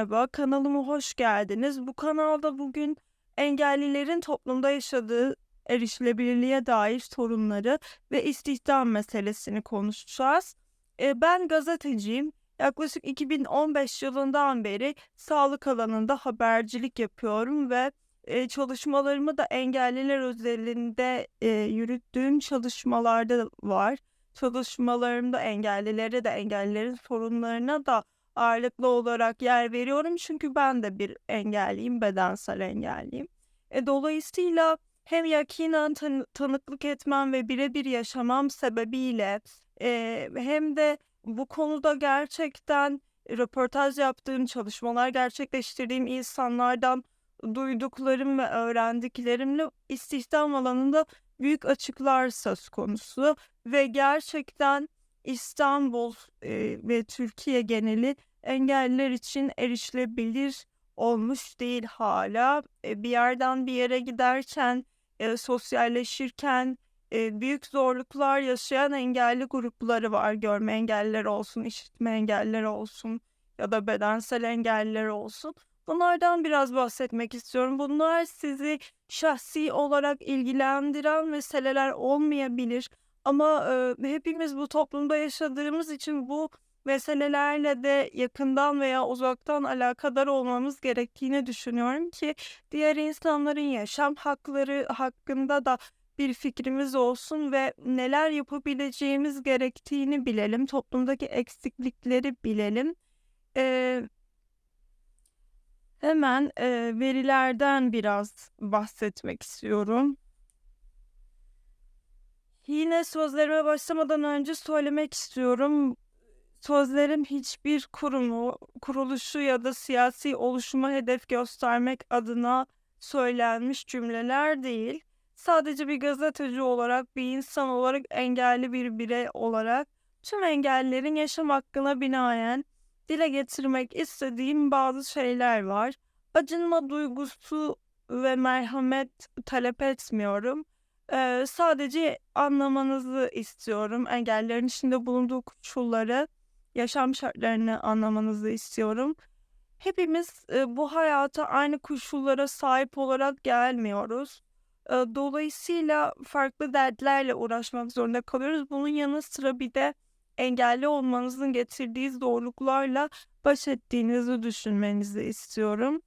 Merhaba, kanalıma hoş geldiniz. Bu kanalda bugün engellilerin toplumda yaşadığı erişilebilirliğe dair sorunları ve istihdam meselesini konuşacağız. E, ben gazeteciyim. Yaklaşık 2015 yılından beri sağlık alanında habercilik yapıyorum ve e, çalışmalarımı da engelliler özelinde e, yürüttüğüm çalışmalarda var. Çalışmalarımda engellilere de engellilerin sorunlarına da ağırlıklı olarak yer veriyorum çünkü ben de bir engelliyim, bedensel engelliyim. E, dolayısıyla hem yakinen tan- tanıklık etmem ve birebir yaşamam sebebiyle e, hem de bu konuda gerçekten röportaj yaptığım, çalışmalar gerçekleştirdiğim insanlardan duyduklarım ve öğrendiklerimle istihdam alanında büyük açıklar söz konusu ve gerçekten İstanbul e, ve Türkiye geneli engelliler için erişilebilir olmuş değil hala. E, bir yerden bir yere giderken, e, sosyalleşirken e, büyük zorluklar yaşayan engelli grupları var. Görme engelliler olsun, işitme engelliler olsun ya da bedensel engelliler olsun. Bunlardan biraz bahsetmek istiyorum. Bunlar sizi şahsi olarak ilgilendiren meseleler olmayabilir. Ama e, hepimiz bu toplumda yaşadığımız için bu meselelerle de yakından veya uzaktan alakadar olmamız gerektiğini düşünüyorum ki diğer insanların yaşam hakları hakkında da bir fikrimiz olsun ve neler yapabileceğimiz gerektiğini bilelim. Toplumdaki eksiklikleri bilelim. Ee, hemen e, verilerden biraz bahsetmek istiyorum. Yine sözlerime başlamadan önce söylemek istiyorum. Sözlerim hiçbir kurumu, kuruluşu ya da siyasi oluşuma hedef göstermek adına söylenmiş cümleler değil. Sadece bir gazeteci olarak, bir insan olarak, engelli bir birey olarak tüm engellilerin yaşam hakkına binaen dile getirmek istediğim bazı şeyler var. Acınma duygusu ve merhamet talep etmiyorum. Ee, sadece anlamanızı istiyorum. Engellerin içinde bulunduğu koşulları, yaşam şartlarını anlamanızı istiyorum. Hepimiz e, bu hayata aynı koşullara sahip olarak gelmiyoruz. E, dolayısıyla farklı dertlerle uğraşmak zorunda kalıyoruz. Bunun yanı sıra bir de engelli olmanızın getirdiği zorluklarla baş ettiğinizi düşünmenizi istiyorum.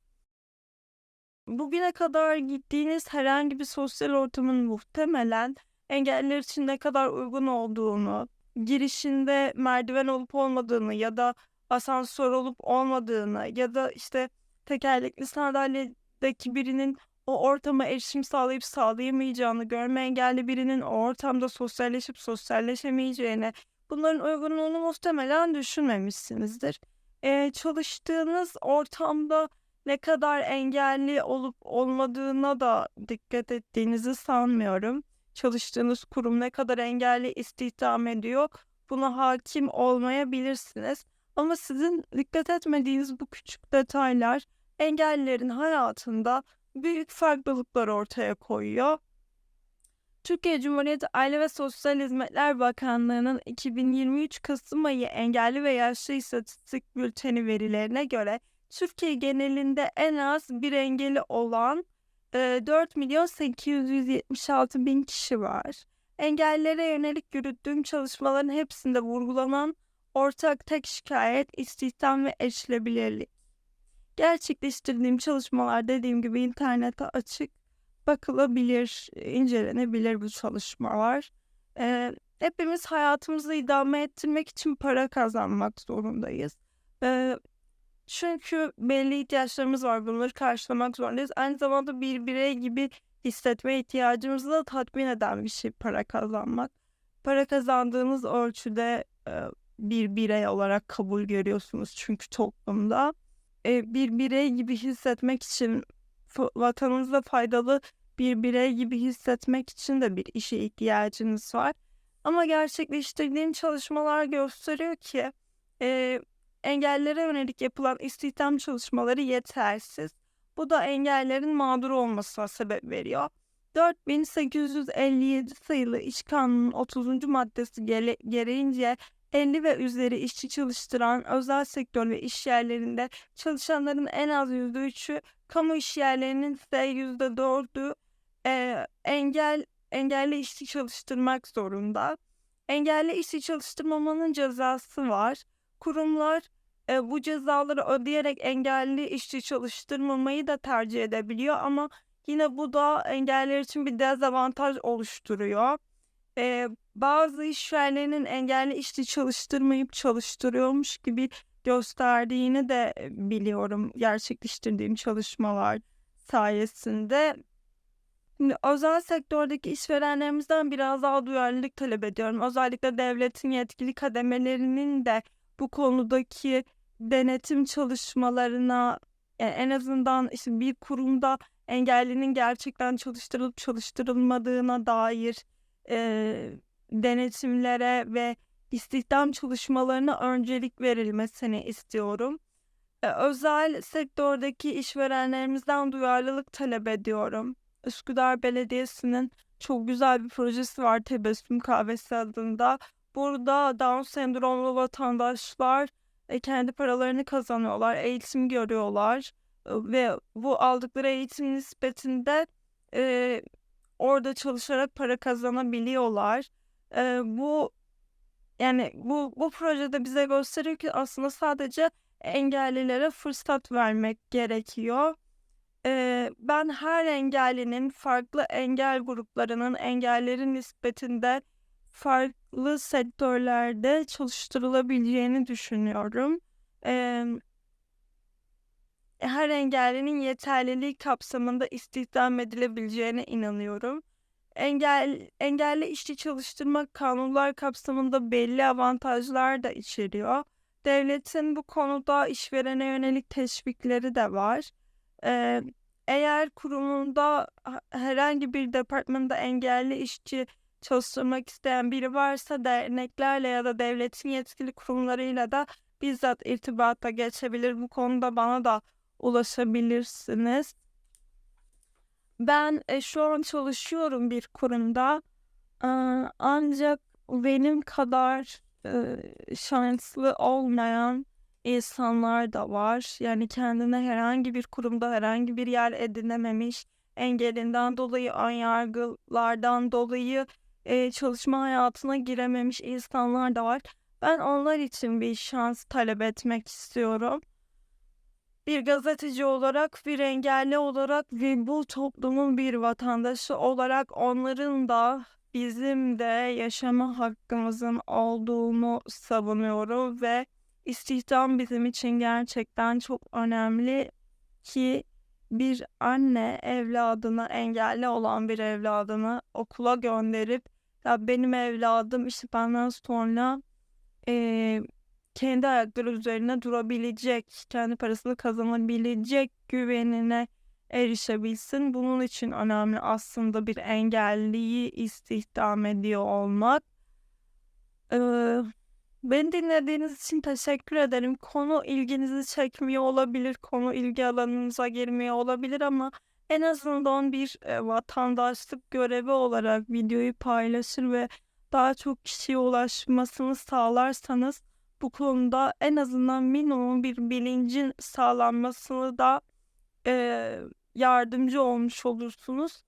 Bugüne kadar gittiğiniz herhangi bir sosyal ortamın muhtemelen engeller için ne kadar uygun olduğunu, girişinde merdiven olup olmadığını ya da asansör olup olmadığını ya da işte tekerlekli sandalyedeki birinin o ortama erişim sağlayıp sağlayamayacağını, görme engelli birinin o ortamda sosyalleşip sosyalleşemeyeceğini, bunların uygunluğunu muhtemelen düşünmemişsinizdir. Ee, çalıştığınız ortamda ne kadar engelli olup olmadığına da dikkat ettiğinizi sanmıyorum. Çalıştığınız kurum ne kadar engelli istihdam ediyor buna hakim olmayabilirsiniz. Ama sizin dikkat etmediğiniz bu küçük detaylar engellilerin hayatında büyük farklılıklar ortaya koyuyor. Türkiye Cumhuriyeti Aile ve Sosyal Hizmetler Bakanlığı'nın 2023 Kasım ayı engelli ve yaşlı istatistik bülteni verilerine göre Türkiye genelinde en az bir engeli olan e, 4 milyon 876 bin kişi var. Engellilere yönelik yürüttüğüm çalışmaların hepsinde vurgulanan ortak tek şikayet istihdam ve erişilebilirlik. Gerçekleştirdiğim çalışmalar dediğim gibi internete açık bakılabilir, incelenebilir bu çalışmalar. Ee, hepimiz hayatımızı idame ettirmek için para kazanmak zorundayız. Ee, çünkü belli ihtiyaçlarımız var. Bunları karşılamak zorundayız. Aynı zamanda bir birey gibi hissetme ihtiyacımızı da tatmin eden bir şey para kazanmak. Para kazandığınız ölçüde e, bir birey olarak kabul görüyorsunuz çünkü toplumda. E, bir birey gibi hissetmek için vatanınıza faydalı bir birey gibi hissetmek için de bir işe ihtiyacınız var. Ama gerçekleştirdiğim çalışmalar gösteriyor ki e, engellere yönelik yapılan istihdam çalışmaları yetersiz. Bu da engellerin mağdur olmasına sebep veriyor. 4857 sayılı İş Kanunu'nun 30. maddesi gere- gereğince 50 ve üzeri işçi çalıştıran özel sektör ve iş yerlerinde çalışanların en az %3'ü, kamu iş yerlerinin ise %4'ü eee, engel engelli işçi çalıştırmak zorunda. Engelli işçi çalıştırmamanın cezası var. Kurumlar eee, bu cezaları ödeyerek engelli işçi çalıştırmamayı da tercih edebiliyor ama yine bu da engelliler için bir dezavantaj oluşturuyor. Eee, bazı işyerlerinin engelli işçi çalıştırmayıp çalıştırıyormuş gibi gösterdiğini de e, biliyorum gerçekleştirdiğim çalışmalar sayesinde. Şimdi özel sektördeki işverenlerimizden biraz daha duyarlılık talep ediyorum. Özellikle devletin yetkili kademelerinin de bu konudaki denetim çalışmalarına e, en azından işte bir kurumda engellinin gerçekten çalıştırılıp çalıştırılmadığına dair eee, denetimlere ve istihdam çalışmalarına öncelik verilmesini istiyorum. E, özel sektördeki işverenlerimizden duyarlılık talep ediyorum. Üsküdar Belediyesi'nin çok güzel bir projesi var Tebessüm Kahvesi adında. Burada Down sendromlu vatandaşlar e, kendi paralarını kazanıyorlar, eğitim görüyorlar e, ve bu aldıkları eğitim nispetinde e, orada çalışarak para kazanabiliyorlar. E, bu yani bu bu projede bize gösteriyor ki aslında sadece engellilere fırsat vermek gerekiyor. Eee, ben her engellinin farklı engel gruplarının engellerin nispetinde farklı sektörlerde çalıştırılabileceğini düşünüyorum. Emm her engellinin yeterliliği kapsamında istihdam edilebileceğine inanıyorum. Engel engelli işçi çalıştırmak kanunlar kapsamında belli avantajlar da içeriyor. Devletin bu konuda işverene yönelik teşvikleri de var. Eee, eğer kurumunda ha herhangi bir departmanda engelli işçi çalıştırmak isteyen biri varsa derneklerle ya da devletin yetkili kurumlarıyla da bizzat irtibata geçebilir. Bu konuda bana da ulaşabilirsiniz. Ben e, şu an çalışıyorum bir kurumda. Eee, ancak benim kadar eee, şanslı olmayan insanlar da var. Yani kendine herhangi bir kurumda herhangi bir yer edinememiş, engelinden dolayı, önyargılardan dolayı eee, çalışma hayatına girememiş insanlar da var. Ben onlar için bir şans talep etmek istiyorum. Bir gazeteci olarak, bir engelli olarak ve bu toplumun bir vatandaşı olarak onların da bizim de yaşama hakkımızın olduğunu savunuyorum ve istihdam bizim için gerçekten çok önemli ki bir anne evladını, engelli olan bir evladını okula gönderip ya benim evladım işte benden sonra eee, kendi ayakları üzerine durabilecek, kendi parasını kazanabilecek güvenine erişebilsin. Bunun için önemli aslında bir engelliyi istihdam ediyor olmak. Eee, beni dinlediğiniz için teşekkür ederim. Konu ilginizi çekmiyor olabilir, konu ilgi alanınıza girmiyor olabilir ama en azından bir e, vatandaşlık görevi olarak videoyu paylaşır ve daha çok kişiye ulaşmasını sağlarsanız bu konuda en azından minimum bir bilincin sağlanmasını da e, yardımcı olmuş olursunuz.